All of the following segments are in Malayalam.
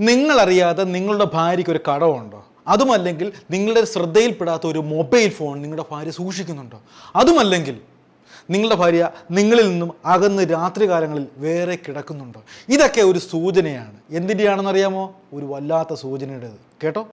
നിങ്ങളറിയാതെ നിങ്ങളുടെ ഭാര്യയ്ക്ക് ഒരു കടമുണ്ടോ? അതുമല്ലെങ്കിൽ നിങ്ങളുടെ ശ്രദ്ധയിൽപ്പെടാത്ത ഒരു മൊബൈൽ ഫോൺ നിങ്ങളുടെ ഭാര്യ സൂക്ഷിക്കുന്നുണ്ടോ? അതുമല്ലെങ്കിൽ നിങ്ങളുടെ ഭാര്യ നിങ്ങളിൽ നിന്നും അകന്ന് രാത്രികാലങ്ങളിൽ വേറെ കിടക്കുന്നുണ്ടോ? ഇതൊക്കെ ഒരു സൂചനയാണ്. എന്തിന്റെയാണെന്നറിയാമോ ഒരു വല്ലാത്ത സൂചനയുടേത്. കേട്ടോ?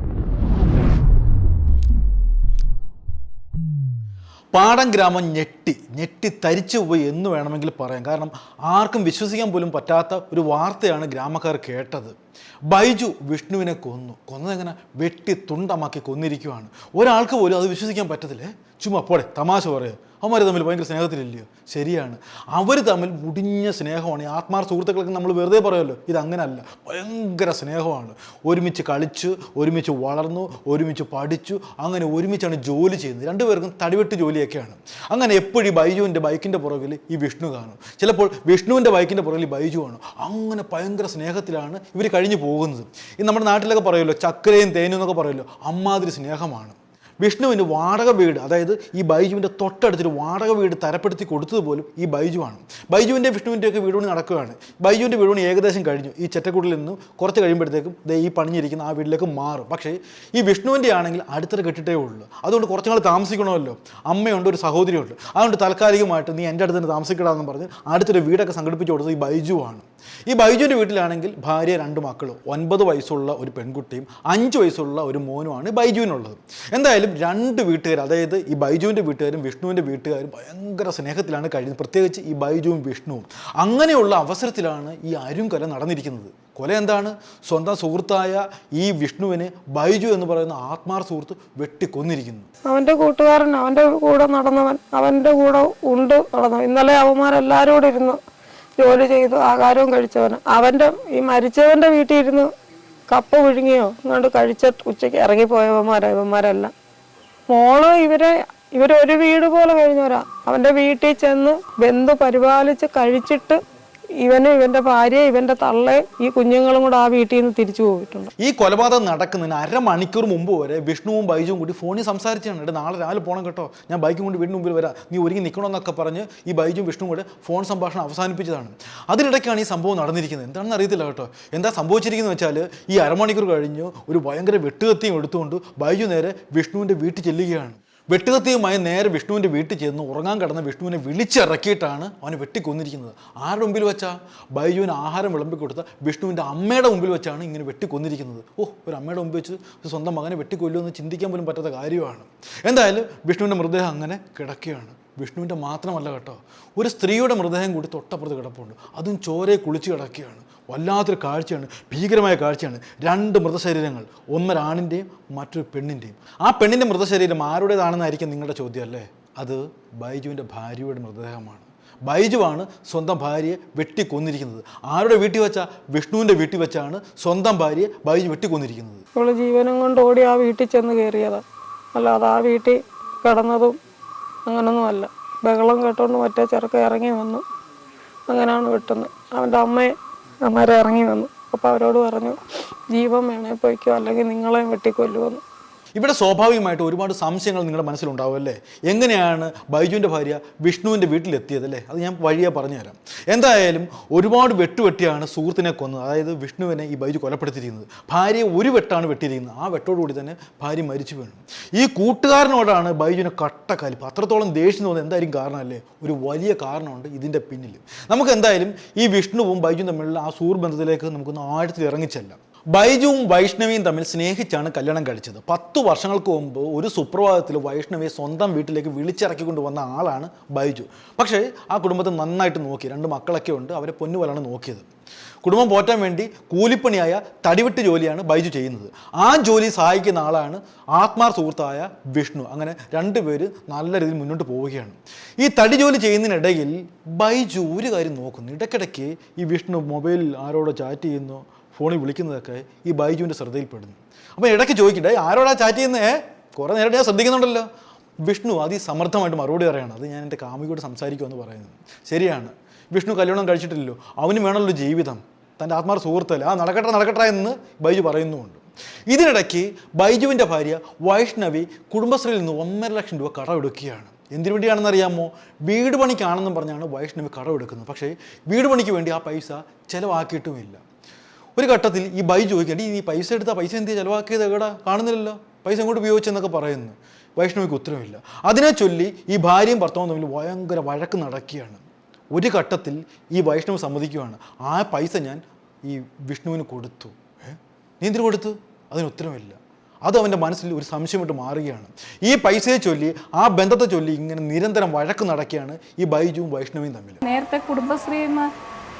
പാടം ഗ്രാമം ഞെട്ടി. ഞെട്ടി തരിച്ചു പോയി എന്ന് വേണമെങ്കിൽ പറയാം. കാരണം ആർക്കും വിശ്വസിക്കാൻ പോലും പറ്റാത്ത ഒരു വാർത്തയാണ് ഗ്രാമക്കാർ കേട്ടത്. ബൈജു വിഷ്ണുവിനെ കൊന്നു. കൊന്നതെങ്ങനെ വെട്ടി തുണ്ടമാക്കി കൊന്നിരിക്കുവാണ്. ഒരാൾക്ക് പോലും അത് വിശ്വസിക്കാൻ പറ്റത്തില്ലേ? ചുമ്മാ പോടെ തമാശ പറയുക അവന്മാർ തമ്മിൽ ഭയങ്കര സ്നേഹത്തിലില്ലയോ? ശരിയാണ്. അവർ തമ്മിൽ മുടിഞ്ഞ സ്നേഹമാണ്. ഈ ആത്മാർ സുഹൃത്തുക്കളൊക്കെ നമ്മൾ വെറുതെ പറയുമല്ലോ ഇത് അങ്ങനല്ല. ഭയങ്കര സ്നേഹമാണ്. ഒരുമിച്ച് കളിച്ചു ഒരുമിച്ച് വളർന്നു ഒരുമിച്ച് പഠിച്ചു അങ്ങനെ ഒരുമിച്ചാണ് ജോലി ചെയ്യുന്നത്. രണ്ടുപേർക്കും തടിവെട്ട് ജോലിയൊക്കെയാണ്. അങ്ങനെ എപ്പോഴും ഈ ബൈജുവിന്റെ ബൈക്കിന്റെ പുറകിൽ ഈ വിഷ്ണു കാണും. ചിലപ്പോൾ വിഷ്ണുവിന്റെ ബൈക്കിന്റെ പുറകിൽ ബൈജു കാണും. അങ്ങനെ ഭയങ്കര സ്നേഹത്തിലാണ് ഇവർ കഴിഞ്ഞു പോകുന്നത്. ഈ നമ്മുടെ നാട്ടിലൊക്കെ പറയുമല്ലോ ചക്കരയും തേനും എന്നൊക്കെ പറയുമല്ലോ അമ്മാതിരി സ്നേഹമാണ്. വിഷ്ണുവിന് വാടക വീട് അതായത് ഈ ബൈജുവിന്റെ തൊട്ടടുത്തൊരു വാടക വീട് തരപ്പെടുത്തി കൊടുത്തത് പോലും ഈ ബൈജുവാണ്. ബൈജുവിന്റെ വിഷ്ണുവിന്റെയൊക്കെ വീടുപണി വീട് നടക്കുകയാണ്. ബൈജുവിന്റെ വീടുപണി ഏകദേശം കഴിഞ്ഞു. ഈ ചെറ്റക്കൂട്ടിൽ നിന്നും കുറച്ച് കഴിയുമ്പോഴത്തേക്കും ദേ ഈ പണിഞ്ഞിരിക്കുന്ന ആ വീട്ടിലേക്ക് മാറും. പക്ഷേ ഈ വിഷ്ണുവിന്റെ ആണെങ്കിൽ അടുത്തറ കെട്ടിട്ടേ ഉള്ളൂ. അതുകൊണ്ട് കുറച്ച് നാൾ താമസിക്കണമല്ലോ. അമ്മയുണ്ട് ഒരു സഹോദരിയുണ്ട്. അതുകൊണ്ട് താൽക്കാലികമായിട്ട് നീ എന്റെ അടുത്ത് തന്നെ താമസിക്കണമെന്ന് പറഞ്ഞ് അടുത്തൊരു വീടൊക്കെ സംഘടിപ്പിച്ച് കൊടുത്തത് ഈ ബൈജുവാണ്. ഈ ബൈജുവിന്റെ വീട്ടിലാണെങ്കിൽ ഭാര്യ രണ്ട് മക്കളും ഒൻപത് വയസ്സുള്ള ഒരു പെൺകുട്ടിയും അഞ്ച് വയസ്സുള്ള ഒരു മോനുമാണ് ബൈജുവിനുള്ളത്. എന്തായാലും രണ്ട് വീട്ടുകാർ അതായത് ഈ ബൈജുവിന്റെ വീട്ടുകാരും വിഷ്ണുവിന്റെ വീട്ടുകാരും ഭയങ്കര സ്നേഹത്തിലാണ് കഴിയുന്നത്. പ്രത്യേകിച്ച് ഈ ബൈജുവും വിഷ്ണുവും. അങ്ങനെയുള്ള അവസരത്തിലാണ് ഈ അരും കൊല നടന്നിരിക്കുന്നത്. കൊല എന്താണ്? സ്വന്തം സുഹൃത്തായ ഈ വിഷ്ണുവിനെ ബൈജു എന്ന് പറയുന്ന ആത്മാർ സുഹൃത്ത് വെട്ടിക്കൊന്നിരിക്കുന്നു. അവന്റെ കൂട്ടുകാരൻ അവന്റെ കൂടെ നടന്നവൻ അവന്റെ കൂടെ ഉണ്ട് നടന്നു ഇന്നലെ അവന്മാരെല്ലാരും കൂടെ ഇരുന്ന് ജോലി ചെയ്തു ആഹാരവും കഴിച്ചവൻ അവന്റെ ഈ മരിച്ചവന്റെ വീട്ടിൽ ഇരുന്ന് കപ്പ വിഴുങ്ങിയോ ഇങ്ങോട്ട് കഴിച്ച ഉച്ചയ്ക്ക് ഇറങ്ങിപ്പോയവന്മാരാ ഇവന്മാരെല്ലാം. മോൾ ഇവരെ ഇവരൊരു വീട് പോലെ കഴിഞ്ഞവരാ. അവന്റെ വീട്ടിൽ ചെന്ന് ബന്ധു പരിപാലിച്ച് കഴിച്ചിട്ട് ഇവനും ഇവന്റെ ഭാര്യ ഇവന്റെ തള്ളെ ഈ കുഞ്ഞുങ്ങളും കൂടെ ആ വീട്ടിൽ നിന്ന് തിരിച്ചു പോയിട്ടുണ്ട്. ഈ കൊലപാതകം നടക്കുന്നതിന് അരമണിക്കൂർ മുമ്പ് വരെ വിഷ്ണുവും ബൈജുവും കൂടി ഫോണിൽ സംസാരിച്ചാണ് നാളെ രാവിലെ പോകണം കേട്ടോ. ഞാൻ ബൈക്കും കൊണ്ട് വീടിന് മുമ്പിൽ വരാം. നീ ഒരുങ്ങി നിൽക്കണമെന്നൊക്കെ പറഞ്ഞ് ഈ ബൈജും വിഷ്ണുവും കൂടെ ഫോൺ സംഭാഷണം അവസാനിപ്പിച്ചതാണ്. അതിനിടയ്ക്കാണ് ഈ സംഭവം നടന്നിരിക്കുന്നത്. എന്താണെന്ന് അറിയത്തില്ല കേട്ടോ. എന്താ സംഭവിച്ചിരിക്കുന്നത് വെച്ചാൽ ഈ അരമണിക്കൂർ കഴിഞ്ഞ് ഒരു ഭയങ്കര വെട്ടുകത്തിയും എടുത്തുകൊണ്ട് ബൈജു നേരെ വിഷ്ണുവിന്റെ വീട്ടിൽ ചെല്ലുകയാണ്. വെട്ടുകത്തിയുമായി നേരെ വിഷ്ണുവിന്റെ വീട്ടിൽ ചെന്ന് ഉറങ്ങാൻ കിടന്ന വിഷ്ണുവിനെ വിളിച്ചിറക്കിയിട്ടാണ് അവനെ വെട്ടിക്കൊന്നിരിക്കുന്നത്. ആരുടെ മുമ്പിൽ വെച്ചാ? ബൈജുവിന് ആഹാരം വിളമ്പി കൊടുത്ത വിഷ്ണുവിന്റെ അമ്മയുടെ മുമ്പിൽ വെച്ചാണ് ഇങ്ങനെ വെട്ടിക്കൊന്നിരിക്കുന്നത്. ഓ ഒരു അമ്മയുടെ മുമ്പിൽ വെച്ച് സ്വന്തം മകനെ വെട്ടിക്കൊല്ലുമെന്ന് ചിന്തിക്കാൻ പോലും പറ്റാത്ത കാര്യമാണ്. എന്തായാലും വിഷ്ണുവിന്റെ മൃതദേഹം അങ്ങനെ കിടക്കുകയാണ്. വിഷ്ണുവിന്റെ മാത്രമല്ല കേട്ടോ ഒരു സ്ത്രീയുടെ മൃതദേഹം കൂടി തൊട്ടപ്പുറത്ത് കിടപ്പുണ്ട്. അതും ചോരയെ കുളിച്ച് കിടക്കുകയാണ്. വല്ലാത്തൊരു കാഴ്ചയാണ് ഭീകരമായ കാഴ്ചയാണ്. രണ്ട് മൃതശരീരങ്ങൾ ഒന്നൊരാണിന്റെയും മറ്റൊരു പെണ്ണിന്റെയും ആ പെണ്ണിന്റെ മൃതശരീരം ആരുടേതാണെന്നായിരിക്കും നിങ്ങളുടെ ചോദ്യം അല്ലേ? അത് ബൈജുവിന്റെ ഭാര്യയുടെ മൃതദേഹമാണ്. ബൈജുവാണ് സ്വന്തം ഭാര്യയെ വെട്ടിക്കൊന്നിരിക്കുന്നത്. ആരുടെ വീട്ടിൽ വെച്ചാൽ വിഷ്ണുവിന്റെ വീട്ടിൽ വെച്ചാണ് സ്വന്തം ഭാര്യയെ ബൈജു വെട്ടിക്കൊന്നിരിക്കുന്നത്. നമ്മൾ ജീവനും കൊണ്ട് ഓടി ആ വീട്ടിൽ ചെന്ന് കയറിയതാ. അല്ലാതെ ആ വീട്ടിൽ കിടന്നതും അങ്ങനൊന്നും അല്ല. ബഹളം കേട്ടോണ്ട് മറ്റേ ചെറുക്ക ഇറങ്ങി വന്നു. അങ്ങനെയാണ് വെട്ടുന്നത്. അവന്റെ അമ്മയെ അന്നേരം ഇറങ്ങി വന്നു. അപ്പോൾ അവരോട് പറഞ്ഞു ജീവൻ വേണേ പോയിക്കോ അല്ലെങ്കിൽ നിങ്ങളെയും വെട്ടിക്കൊല്ലുമെന്ന് ഇവിടെ സ്വാഭാവികമായിട്ട് ഒരുപാട് സംശയങ്ങൾ നിങ്ങളുടെ മനസ്സിലുണ്ടാവും അല്ലേ? എങ്ങനെയാണ് ബൈജുവിന്റെ ഭാര്യ വിഷ്ണുവിന്റെ വീട്ടിലെത്തിയത് അല്ലേ? അത് ഞാൻ വഴിയെ പറഞ്ഞുതരാം. എന്തായാലും ഒരുപാട് വെട്ടുവെട്ടിയാണ് സുഹൃത്തിനെ കൊന്നത്. അതായത് വിഷ്ണുവിനെ ഈ ബൈജു കൊലപ്പെടുത്തിയിരിക്കുന്നത്. ഭാര്യയെ ഒരു വെട്ടാണ് വെട്ടിയിരിക്കുന്നത്. ആ വെട്ടോടുകൂടി തന്നെ ഭാര്യ മരിച്ചു വീണു. ഈ കൂട്ടുകാരനോടാണ് ബൈജുവിനെ കട്ട കലിപ്പ്. അത്രത്തോളം ദേഷ്യം തോന്നുന്നത് എന്തായാലും കാരണമല്ലേ? ഒരു വലിയ കാരണമുണ്ട് ഇതിന്റെ പിന്നിൽ. നമുക്ക് എന്തായാലും ഈ വിഷ്ണുവും ബൈജുവും തമ്മിലുള്ള ആ സുഹൃബന്ധത്തിലേക്ക് ബന്ധത്തിലേക്ക് നമുക്കൊന്ന് ആഴത്തിൽ ഇറങ്ങിച്ചെല്ലാം. ബൈജുവും വൈഷ്ണവിയും തമ്മിൽ സ്നേഹിച്ചാണ് കല്യാണം കഴിച്ചത്. പത്ത് വർഷങ്ങൾക്ക് മുമ്പ് ഒരു സുപ്രഭാതത്തിൽ വൈഷ്ണവി സ്വന്തം വീട്ടിലേക്ക് വിളിച്ചിറക്കിക്കൊണ്ട് വന്ന ആളാണ് ബൈജു. പക്ഷേ ആ കുടുംബത്തെ നന്നായിട്ട് നോക്കി. രണ്ട് മക്കളൊക്കെ ഉണ്ട് അവരെ പൊന്നുപോലാണ് നോക്കിയത്. കുടുംബം പോറ്റാൻ വേണ്ടി കൂലിപ്പണിയായ തടിവെട്ട് ജോലിയാണ് ബൈജു ചെയ്യുന്നത്. ആ ജോലി സഹായിക്കുന്ന ആളാണ് ആത്മാർ സുഹൃത്തായ വിഷ്ണു. അങ്ങനെ രണ്ടുപേര് നല്ല രീതിയിൽ മുന്നോട്ട് പോവുകയാണ്. ഈ തടി ജോലി ചെയ്യുന്നതിനിടയിൽ ബൈജു ഒരു കാര്യം നോക്കുന്നു. ഇടയ്ക്കിടയ്ക്ക് ഈ വിഷ്ണു മൊബൈലിൽ ആരോടോ ചാറ്റ് ചെയ്യുന്നു. ഫോണിൽ വിളിക്കുന്നതൊക്കെ ഈ ബൈജുവിന്റെ ശ്രദ്ധയിൽപ്പെടുന്നു. അപ്പോൾ ഇടയ്ക്ക് ചോദിക്കട്ടെ ആരോടാ ചാറ്റ് ചെയ്യുന്നേ? കുറേ നേരം ഞാൻ ശ്രദ്ധിക്കുന്നുണ്ടല്ലോ. വിഷ്ണു അതിസമർത്ഥമായിട്ട് മറുപടി പറയണം. അത് ഞാൻ എന്റെ കാമുകിയോട് സംസാരിക്കുമെന്ന് പറയുന്നത് ശരിയാണ്. വിഷ്ണു കല്യാണം കഴിച്ചിട്ടില്ലല്ലോ. അവന് വേണമല്ലോ ജീവിതം. തന്റെ ആത്മാർ സുഹൃത്തല്ല? ആ നടക്കട്ടെ നടക്കട്ടെ എന്ന് ബൈജു പറയുന്നുമുണ്ട്. ഇതിനിടയ്ക്ക് ബൈജുവിന്റെ ഭാര്യ വൈഷ്ണവി കുടുംബശ്രീയിൽ നിന്ന് ഒന്നര ലക്ഷം രൂപ കടമെടുക്കുകയാണ് എന്തിനു വേണ്ടിയാണെന്ന് അറിയാമോ? വീട് പണിക്കാണെന്നും പറഞ്ഞാണ് വൈഷ്ണവി കടമെടുക്കുന്നത് പക്ഷേ വീട് പണിക്ക് വേണ്ടി ആ പൈസ ചിലവാക്കിയിട്ടുമില്ല. ഒരു ഘട്ടത്തിൽ ഈ ബൈ ചോദിക്കേണ്ടി ഈ പൈസ എടുത്ത പൈസ എന്ത് ചിലവാക്കിയത്? എവിടെ? കാണുന്നില്ലല്ലോ. പൈസ എങ്ങോട്ട് ഉപയോഗിച്ചെന്നൊക്കെ പറയുന്നു. വൈഷ്ണവിക്ക് ഉത്തരവില്ല. അതിനെ ചൊല്ലി ഈ ഭാര്യയും ഭർത്താവും തമ്മിൽ ഭയങ്കര വഴക്ക് നടക്കുകയാണ്. ഒരു ഘട്ടത്തിൽ ഈ വൈഷ്ണവ് സമ്മതിക്കുകയാണ്. ആ പൈസ ഞാൻ ഈ വിഷ്ണുവിന് കൊടുത്തു? നീ എന്തിനു കൊടുത്തു? അതിന് ഉത്തരവില്ല. അത് അവന്റെ മനസ്സിൽ ഒരു സംശയമായിട്ട് മാറുകയാണ്. ഈ പൈസയെ ചൊല്ലി ആ ബന്ധത്തെ ചൊല്ലി ഇങ്ങനെ നിരന്തരം വഴക്ക് നടക്കുകയാണ് ഈ ബൈജുവും വൈഷ്ണവിയും തമ്മിൽ. നേരത്തെ കുടുംബശ്രീന്ന്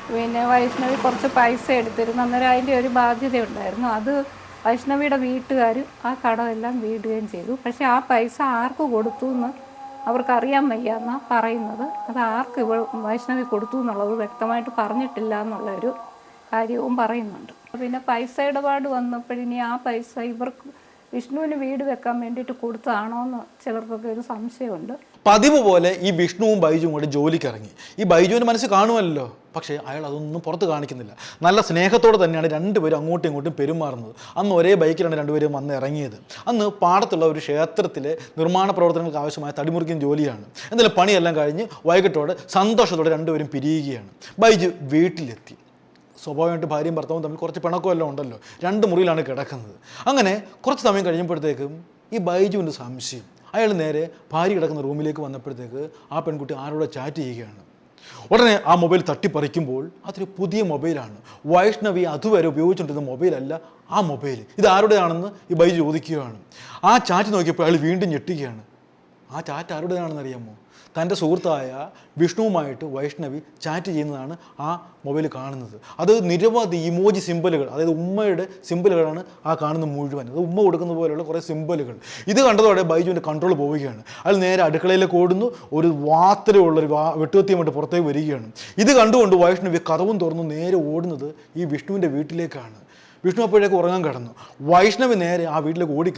പിന്നെ വൈഷ്ണവി കുറച്ച് പൈസ എടുത്തിരുന്നു. അന്നേരം അതിന്റെ ഒരു ബാധ്യത ഉണ്ടായിരുന്നു അത് വൈഷ്ണവിയുടെ വീട്ടുകാർ ആ കടമെല്ലാം വീടുകയും ചെയ്തു. പക്ഷെ ആ പൈസ ആർക്ക് കൊടുത്തു എന്ന് അവർക്കറിയാൻ വയ്യ എന്നാണ് പറയുന്നത്. അത് ആർക്ക് ഇവ വൈഷ്ണവി കൊടുത്തു എന്നുള്ളത് വ്യക്തമായിട്ട് പറഞ്ഞിട്ടില്ല എന്നുള്ളൊരു കാര്യവും പറയുന്നുണ്ട്. പിന്നെ പൈസ ഇടപാട് വന്നപ്പോഴിനി ആ പൈസ ഇവർക്ക് വിഷ്ണുവിന് വീട് വെക്കാൻ വേണ്ടിയിട്ട് കൊടുത്തതാണോ എന്ന് ചിലർക്കൊക്കെ ഒരു സംശയമുണ്ട്. പതിവ് പോലെ ഈ വിഷ്ണുവും ബൈജുവും കൂടെ ജോലിക്കിറങ്ങി ഈ ബൈജുവിന് മനസ്സിൽ കാണുമല്ലോ? പക്ഷേ അയാൾ അതൊന്നും പുറത്ത് കാണിക്കുന്നില്ല. നല്ല സ്നേഹത്തോടെ തന്നെയാണ് രണ്ടുപേരും അങ്ങോട്ടും ഇങ്ങോട്ടും പെരുമാറുന്നത്. അന്ന് ഒരേ ബൈക്കിലാണ് രണ്ടുപേരും വന്ന് ഇറങ്ങിയത്. അന്ന് പാടത്തുള്ള ഒരു ക്ഷേത്രത്തിലെ നിർമ്മാണ പ്രവർത്തനങ്ങൾക്ക് ആവശ്യമായ തടിമുറിക്കും ജോലിയാണ്. എന്നാലും പണിയെല്ലാം കഴിഞ്ഞ് വൈകിട്ടോടെ സന്തോഷത്തോടെ രണ്ടുപേരും പിരിയുകയാണ്. ബൈജു വീട്ടിലെത്തി. സ്വാഭാവികമായിട്ട് ഭാര്യയും ഭർത്താവും തമ്മിൽ കുറച്ച് പിണക്കമെല്ലാം ഉണ്ടല്ലോ. രണ്ട് മുറിയിലാണ് കിടക്കുന്നത്. അങ്ങനെ കുറച്ച് സമയം കഴിയുമ്പോഴത്തേക്കും ഈ ബൈജുവിന്റെ സംശയം. അയാൾ നേരെ ഭാര്യ കിടക്കുന്ന റൂമിലേക്ക് വന്നപ്പോഴത്തേക്ക് ആ പെൺകുട്ടി ആരോടെ ചാറ്റ് ചെയ്യുകയാണ്. ഉടനെ ആ മൊബൈൽ തട്ടിപ്പറിക്കുമ്പോൾ അതൊരു പുതിയ മൊബൈലാണ്. വൈഷ്ണവി അതുവരെ ഉപയോഗിച്ചുകൊണ്ടിരുന്ന മൊബൈലല്ല ആ മൊബൈൽ ഇത് ആരുടെയാണെന്ന് ഈ ബൈ ചോദിക്കുകയാണ്. ആ ചാറ്റ് നോക്കിയപ്പോൾ അയാൾ വീണ്ടും ഞെട്ടുകയാണ്. ആ ചാറ്റ് ആരുടേതാണെന്ന് അറിയാമോ? തന്റെ സുഹൃത്തായ വിഷ്ണുവുമായിട്ട് വൈഷ്ണവി ചാറ്റ് ചെയ്യുന്നതാണ് ആ മൊബൈൽ കാണുന്നത്. അത് നിരവധി ഇമോജി സിമ്പലുകൾ അതായത് ഉമ്മയുടെ സിമ്പലുകളാണ് ആ കാണുന്ന മുഴുവൻ. അത് ഉമ്മ കൊടുക്കുന്ന പോലെയുള്ള കുറേ സിമ്പലുകൾ ഇത് കണ്ടതോടെ ബൈജുവിന്റെ കൺട്രോൾ പോവുകയാണ്. അയാൾ നേരെ അടുക്കളയിലേക്ക് ഓടുന്നു ഒരു വാത്തരമുള്ളൊരു വാ വെട്ടുവത്തിയുമായിട്ട് പുറത്തേക്ക് വരികയാണ്. ഇത് കണ്ടുകൊണ്ട് വൈഷ്ണവി കഥവും തുറന്നു നേരെ ഓടുന്നത് ഈ വിഷ്ണുവിന്റെ വീട്ടിലേക്കാണ്. വിഷ്ണു അപ്പോഴേക്ക് ഉറങ്ങാൻ കിടന്നു. വൈഷ്ണവി നേരെ ആ വീട്ടിലേക്ക് ഓടി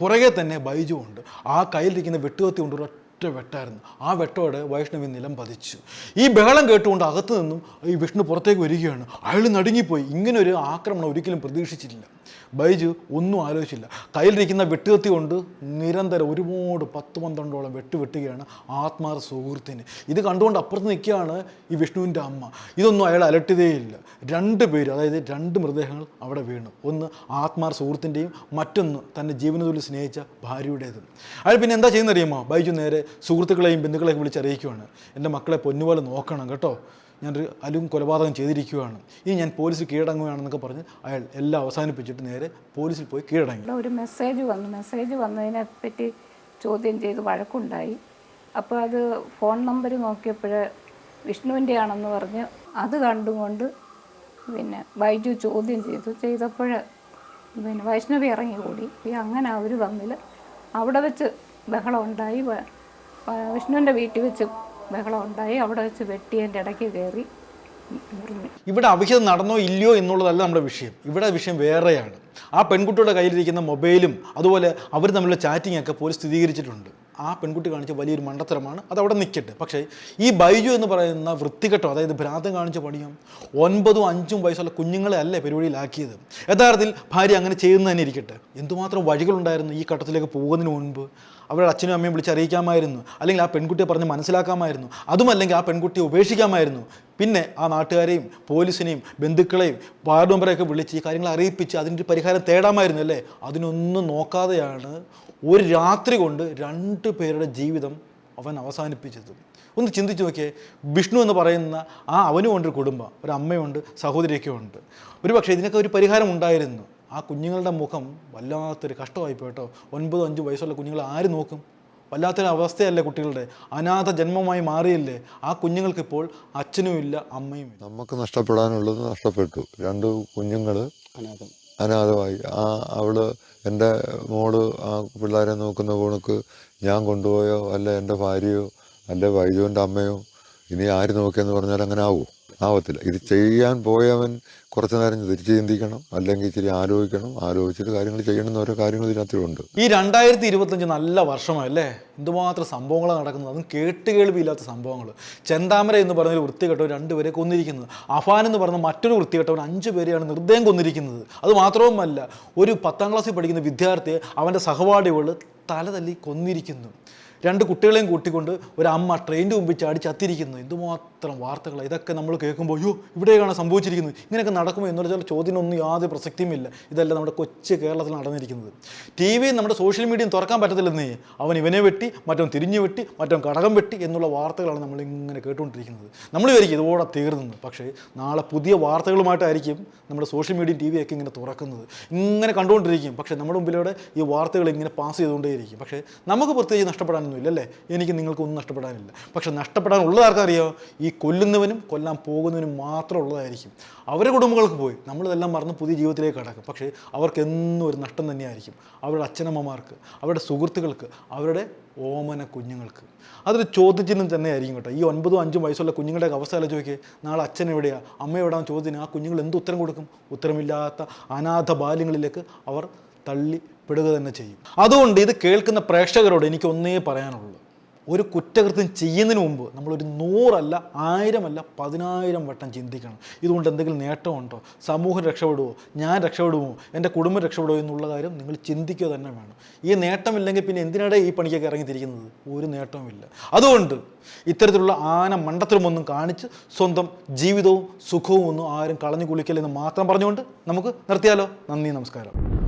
പുറകെ തന്നെ ബൈജു ഉണ്ട്. ആ കയ്യിലിരിക്കുന്ന വെട്ടുകത്തി കൊണ്ട് ഒരൊറ്റ വെട്ടായിരുന്നു. ആ വെട്ടോടെ വൈഷ്ണവി നിലം പതിച്ചു. ഈ ബഹളം കേട്ടുകൊണ്ട് അകത്തു നിന്നും ഈ വിഷ്ണു പുറത്തേക്ക് വരികയാണ്. അയാൾ നടുങ്ങിപ്പോയി. ഇങ്ങനെ ഒരു ആക്രമണം ഒരിക്കലും പ്രതീക്ഷിച്ചില്ല ബൈജു ഒന്നും ആലോചിച്ചില്ല. കയ്യിലിരിക്കുന്ന വെട്ടുകത്തി കൊണ്ട് നിരന്തരം ഒരുപാട് പത്ത് പന്ത്രണ്ടോളം വെട്ട് വെട്ടുകയാണ് ആത്മാർ സുഹൃത്തിന്. ഇത് കണ്ടുകൊണ്ട് അപ്പുറത്ത് നിൽക്കുകയാണ് ഈ വിഷ്ണുവിന്റെ അമ്മ. ഇതൊന്നും അയാൾ അലട്ടിയതേയില്ല രണ്ട് പേര് അതായത് രണ്ട് മൃതദേഹങ്ങൾ അവിടെ വീണു. ഒന്ന് ആത്മാർ സുഹൃത്തിന്റെയും മറ്റൊന്ന് തന്നെ ജീവനതുല്യം സ്നേഹിച്ച ഭാര്യയുടേതും. അയാൾ പിന്നെ എന്താ ചെയ്യുന്നറിയുമോ ബൈജു നേരെ സുഹൃത്തുക്കളെയും ബന്ധുക്കളെയും വിളിച്ചറിയിക്കുവാണ് എന്റെ മക്കളെ പൊന്നുപോലെ നോക്കണം കേട്ടോ. ഞാനൊരു അലും കൊലപാതകം ചെയ്തിരിക്കുകയാണ് ഇനി ഞാൻ പോലീസിൽ കീഴടങ്ങുകയാണെന്നൊക്കെ പറഞ്ഞ് അയാൾ എല്ലാം അവസാനിപ്പിച്ചിട്ട് നേരെ പോലീസിൽ പോയി കീഴടങ്ങി. ഒരു മെസ്സേജ് വന്നു. മെസ്സേജ് വന്നതിനെ പറ്റി ചോദ്യം ചെയ്ത് വഴക്കുണ്ടായി. അപ്പോൾ അത് ഫോൺ നമ്പർ നോക്കിയപ്പോൾ വിഷ്ണുവിന്റെ ആണെന്ന് പറഞ്ഞ് അത് കണ്ടുകൊണ്ട് പിന്നെ ബൈജു ചോദ്യം ചെയ്തു. ചെയ്തപ്പോൾ പിന്നെ വൈഷ്ണവി ഇറങ്ങി കൂടി അങ്ങനെ അവർ തമ്മിൽ അവിടെ വെച്ച് ബഹളം ഉണ്ടായി. വിഷ്ണുവിന്റെ വീട്ടിൽ വെച്ച് ബഹളം ഉണ്ടായി. അവിടെ വെച്ച് വെട്ടി എന്റെ ഇടയ്ക്ക് കയറി ഇവിടെ അവിഹിതം നടന്നോ ഇല്ലയോ എന്നുള്ളതല്ല നമ്മുടെ വിഷയം. ഇവിടെ വിഷയം വേറെയാണ്. ആ പെൺകുട്ടിയുടെ കയ്യിലിരിക്കുന്ന മൊബൈലും അതുപോലെ അവർ തമ്മിലുള്ള ചാറ്റിംഗ് ഒക്കെ പോലീസ് സ്ഥിരീകരിച്ചിട്ടുണ്ട്. ആ പെൺകുട്ടി കാണിച്ച വലിയൊരു മണ്ടത്തരമാണ്. അത് അവിടെ നിൽക്കട്ടെ പക്ഷേ ഈ ബൈജു എന്ന് പറയുന്ന വൃത്തികെട്ടോ അതായത് ഭ്രാന്തം കാണിച്ച പണിയും ഒൻപതും അഞ്ചും വയസ്സുള്ള കുഞ്ഞുങ്ങളെ അല്ലേ പരിപാടിയിലാക്കിയത്? യഥാർത്ഥത്തിൽ ഭാര്യ അങ്ങനെ ചെയ്യുന്നതന്നെ ഇരിക്കട്ടെ. എന്തുമാത്രം വഴികളുണ്ടായിരുന്നു ഈ ഘട്ടത്തിലേക്ക് പോകുന്നതിന് മുൻപ്? അവരുടെ അച്ഛനും അമ്മയും വിളിച്ചറിയിക്കാമായിരുന്നു അല്ലെങ്കിൽ ആ പെൺകുട്ടിയെ പറഞ്ഞ് മനസ്സിലാക്കാമായിരുന്നു. അതുമല്ലെങ്കിൽ ആ പെൺകുട്ടിയെ ഉപേക്ഷിക്കാമായിരുന്നു. പിന്നെ ആ നാട്ടുകാരെയും പോലീസിനെയും ബന്ധുക്കളെയും വാർഡ് മെമ്പറെയൊക്കെ വിളിച്ച് ഈ കാര്യങ്ങൾ അറിയിപ്പിച്ച് അതിന്റെ പരിഹാരം തേടാമായിരുന്നു അല്ലേ? അതിനൊന്നും നോക്കാതെയാണ് ഒരു രാത്രി കൊണ്ട് രണ്ട് പേരുടെ ജീവിതം അവൻ അവസാനിപ്പിച്ചത് ഒന്ന് ചിന്തിച്ച് നോക്കിയേ വിഷ്ണു എന്ന് പറയുന്ന ആ അവനും ഉണ്ട് കുടുംബം ഒരു അമ്മയുണ്ട് സഹോദരിയൊക്കെ ഉണ്ട്. ഒരു പക്ഷേ ഇതിനൊക്കെ ഒരു പരിഹാരം ഉണ്ടായിരുന്നു. ആ കുഞ്ഞുങ്ങളുടെ മുഖം വല്ലാത്തൊരു കഷ്ടമായി കേട്ടോ ഒൻപതും അഞ്ചും വയസ്സുള്ള കുഞ്ഞുങ്ങൾ ആര് നോക്കും? വല്ലാത്തൊരു അവസ്ഥയല്ലേ കുട്ടികളുടെ. അനാഥ ജന്മമായി മാറിയില്ലേ? ആ കുഞ്ഞുങ്ങൾക്കിപ്പോൾ അച്ഛനും ഇല്ല അമ്മയും ഇല്ല. നമുക്ക് നഷ്ടപ്പെടാനുള്ളത് നഷ്ടപ്പെട്ടു. രണ്ട് കുഞ്ഞുങ്ങൾ അനാഥമായി. ആ അവൾ എന്റെ മോൾ ആ പിള്ളേരെ നോക്കുന്ന പോണക്ക് ഞാൻ കൊണ്ടുപോയോ അല്ല എന്റെ ഭാര്യയോ അല്ല വൈദ്യുവിന്റെ അമ്മയോ ഇനി ആര് നോക്കിയെന്ന് പറഞ്ഞാൽ അങ്ങനെ ആവുമോ ആവത്തില്ല. ഇത് ചെയ്യാൻ പോയവൻ കുറച്ചു നേരം തിരിച്ച് ചിന്തിക്കണം അല്ലെങ്കിൽ ഇച്ചിരി ആലോചിക്കണം. ആലോചിച്ചിട്ട് കാര്യങ്ങൾ ചെയ്യണം എന്ന് ഓരോ കാര്യങ്ങൾ ഇതിനകത്തുണ്ട് ഈ രണ്ടായിരത്തി ഇരുപത്തഞ്ച് നല്ല വർഷമല്ലേ എന്തുമാത്രം സംഭവങ്ങളാണ് നടക്കുന്നത്. അതും കേട്ടുകേൾവിയില്ലാത്ത സംഭവങ്ങൾ. ചെന്താമര എന്ന് പറഞ്ഞ ഒരു വൃത്തികെട്ടവൻ രണ്ടുപേരെ കൊന്നിരിക്കുന്നത്. അഫാൻ എന്ന് പറഞ്ഞ മറ്റൊരു വൃത്തികെട്ടവൻ അഞ്ചു പേരെയാണ് നിർദ്ദയം കൊന്നിരിക്കുന്നത്. അത് മാത്രവുമല്ല ഒരു പത്താം ക്ലാസ്സിൽ പഠിക്കുന്ന വിദ്യാർത്ഥിയെ അവന്റെ സഹപാഠികൾ തല തല്ലി കൊന്നിരിക്കുന്നു. രണ്ട് കുട്ടികളെയും കൂട്ടിക്കൊണ്ട് ഒരു അമ്മ ട്രെയിനിന്റെ മുമ്പിൽ ചാടി ചത്തിരിക്കുന്നു. എന്തുമാത്രം വാർത്തകളാണ് ഇതൊക്കെ നമ്മൾ കേൾക്കുമ്പോൾ അയ്യോ ഇവിടെയാണ് സംഭവിച്ചിരിക്കുന്നത്. ഇങ്ങനെയൊക്കെ നടക്കുമ്പോൾ എന്നുള്ള ചില ചോദ്യമൊന്നും യാതൊരു പ്രസക്തിയുമില്ല ഇതല്ല നമ്മുടെ കൊച്ചു കേരളത്തിൽ നടന്നിരിക്കുന്നത്. ടി വി നമ്മുടെ സോഷ്യൽ മീഡിയയും തുറക്കാൻ പറ്റത്തില്ലെന്നേ. അവൻ ഇവനെ വെട്ടി മറ്റവൻ തിരിഞ്ഞു വെട്ടി മറ്റവൻ കടകം വെട്ടി എന്നുള്ള വാർത്തകളാണ് നമ്മൾ ഇങ്ങനെ കേട്ടുകൊണ്ടിരിക്കുന്നത്. നമ്മൾ വിചാരിക്കും ഇതോടെ തീർന്നു പക്ഷേ നാളെ പുതിയ വാർത്തകളുമായിട്ടായിരിക്കും നമ്മുടെ സോഷ്യൽ മീഡിയയും ടി വിയൊക്കെ ഇങ്ങനെ തുറക്കുന്നത്. ഇങ്ങനെ കണ്ടുകൊണ്ടിരിക്കും. പക്ഷേ നമ്മുടെ മുമ്പിലൂടെ ഈ വാർത്തകൾ ഇങ്ങനെ പാസ് ചെയ്തുകൊണ്ടേയിരിക്കും. പക്ഷേ നമുക്ക് പ്രത്യേകിച്ച് നഷ്ടപ്പെടാനൊന്നുമില്ല അല്ലേ? എനിക്ക് നിങ്ങൾക്കൊന്നും നഷ്ടപ്പെടാനില്ല. പക്ഷേ നഷ്ടപ്പെടാനുള്ളത് ആർക്കറിയോ? ഈ കൊല്ലുന്നവനും കൊല്ലാൻ പോകുന്നവനും മാത്രമുള്ളതായിരിക്കും അവരുടെ കുടുംബങ്ങൾക്ക് പോയി നമ്മളിതെല്ലാം മറന്ന് പുതിയ ജീവിതത്തിലേക്ക് കടക്കും. പക്ഷേ അവർക്ക് എന്നും ഒരു നഷ്ടം തന്നെയായിരിക്കും. അവരുടെ അച്ഛനമ്മമാർക്ക് അവരുടെ സുഹൃത്തുക്കൾക്ക് അവരുടെ ഓമന കുഞ്ഞുങ്ങൾക്ക്. അതൊരു ചോദ്യചിഹ്നം തന്നെയായിരിക്കും കേട്ടോ. ഈ ഒൻപതും അഞ്ചും വയസ്സുള്ള കുഞ്ഞുങ്ങളുടെ അവസ്ഥ ആലോചിക്കേ. നാളെ അച്ഛൻ എവിടെയാണ് അമ്മ എവിടെയാണ് ചോദ്യത്തിന് ആ കുഞ്ഞുങ്ങൾ എന്ത് ഉത്തരം കൊടുക്കും? ഉത്തരമില്ലാത്ത അനാഥ ബാല്യങ്ങളിലേക്ക് അവർ തള്ളിപ്പെടുക തന്നെ ചെയ്യും. അതുകൊണ്ട് ഇത് കേൾക്കുന്ന പ്രേക്ഷകരോട് എനിക്ക് ഒന്നേ പറയാനുള്ളൂ. ഒരു കുറ്റകൃത്യം ചെയ്യുന്നതിന് മുമ്പ് നമ്മളൊരു നൂറല്ല ആയിരമല്ല പതിനായിരം വട്ടം ചിന്തിക്കണം. ഇതുകൊണ്ട് എന്തെങ്കിലും നേട്ടമുണ്ടോ? സമൂഹം രക്ഷപ്പെടുമോ ഞാൻ രക്ഷപ്പെടുമോ? എന്റെ കുടുംബം രക്ഷപ്പെടുമോ എന്നുള്ള കാര്യം നിങ്ങൾ ചിന്തിക്കുക തന്നെ വേണം. ഈ നേട്ടമില്ലെങ്കിൽ പിന്നെ എന്തിനാണ് ഈ പണിക്കൊക്കെ ഇറങ്ങിത്തിരിക്കുന്നത്? ഒരു നേട്ടവുമില്ല. അതുകൊണ്ട് ഇത്തരത്തിലുള്ള ആന മണ്ടത്തരമൊന്നും കാണിച്ച് സ്വന്തം ജീവിതവും സുഖവും ഒന്നും ആരും കളഞ്ഞു കുളിക്കലെന്ന് മാത്രം പറഞ്ഞുകൊണ്ട് നമുക്ക് നിർത്തിയാലോ? നന്ദി നമസ്കാരം.